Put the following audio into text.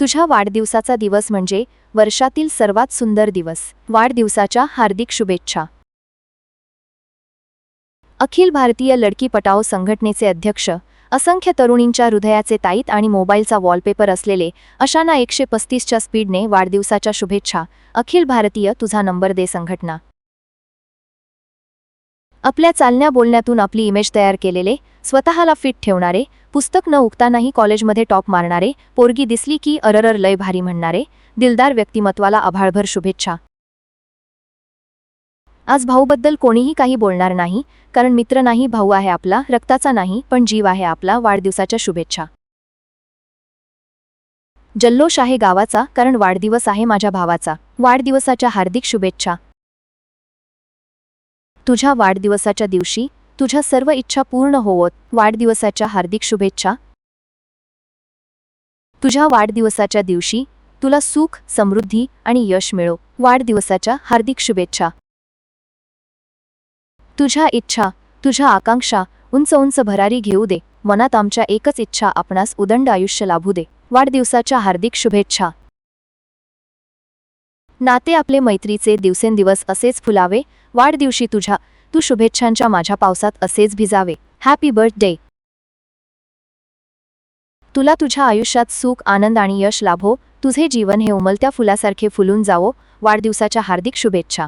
तुझ्या वाढदिवसाचा दिवस म्हणजे वर्षातील सर्वात सुंदर दिवस. वाढदिवसाच्या हार्दिक शुभेच्छा. अखिल भारतीय लडकी पटाओ संघटनेचे अध्यक्ष असंख्य तरुणींच्या हृदयाचे ताईत आणि मोबाईलचा वॉलपेपर असलेले अशांना एकशे पस्तीसच्या स्पीडने वाढदिवसाच्या शुभेच्छा. अखिल भारतीय तुझा नंबर दे संघटना. आपल्या चालण्या बोलण्यातून आपली इमेज तयार केलेले स्वतःला फिट ठेवणारे पुस्तक न उगतानाही कॉलेजमध्ये टॉप मारणारे पोरगी दिसली की अररर लय भारी म्हणणारे दिलदार व्यक्तिमत्वाला आभाळभर शुभेच्छा. आज भाऊबद्दल कोणीही काही बोलणार नाही कारण मित्र नाही भाऊ आहे आपला रक्ताचा नाही पण जीव आहे आपला वाढदिवसाच्या शुभेच्छा. जल्लोष आहे गावाचा कारण वाढदिवस आहे माझ्या भावाचा. वाढदिवसाच्या हार्दिक शुभेच्छा. तुझ्या वाढदिवसाच्या दिवशी तुझ्या सर्व इच्छा पूर्ण होवत. वाढदिवसाच्या हार्दिक शुभेच्छा. तुझ्या वाढदिवसाच्या दिवशी तुला सुख समृद्धी आणि यश मिळो. वाढदिवसाच्या हार्दिक शुभेच्छा. तुझ्या इच्छा तुझ्या आकांक्षा उंच उंच भरारी घेऊ दे. मनात आमच्या एकच इच्छा आपणास उदंड आयुष्य लाभू दे. वाढदिवसाच्या हार्दिक शुभेच्छा. नाते आपले मैत्रीचे दिवसेंदिवस असेच फुलावे. वाढदिवशी तुझ्या तू शुभेच्छांच्या माझ्या पावसात असेच भिजावे. हॅपी बर्थडे तुला तुझ्या आयुष्यात सुख आनंद आणि यश लाभो. तुझे जीवन हे उमलत्या फुलासारखे फुलून जावो. वाढदिवसाच्या हार्दिक शुभेच्छा.